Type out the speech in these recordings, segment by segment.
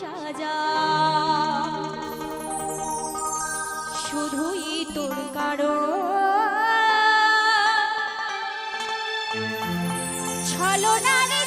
সাজা। শুধুই তোর কারণ। ছলনারে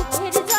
সুখের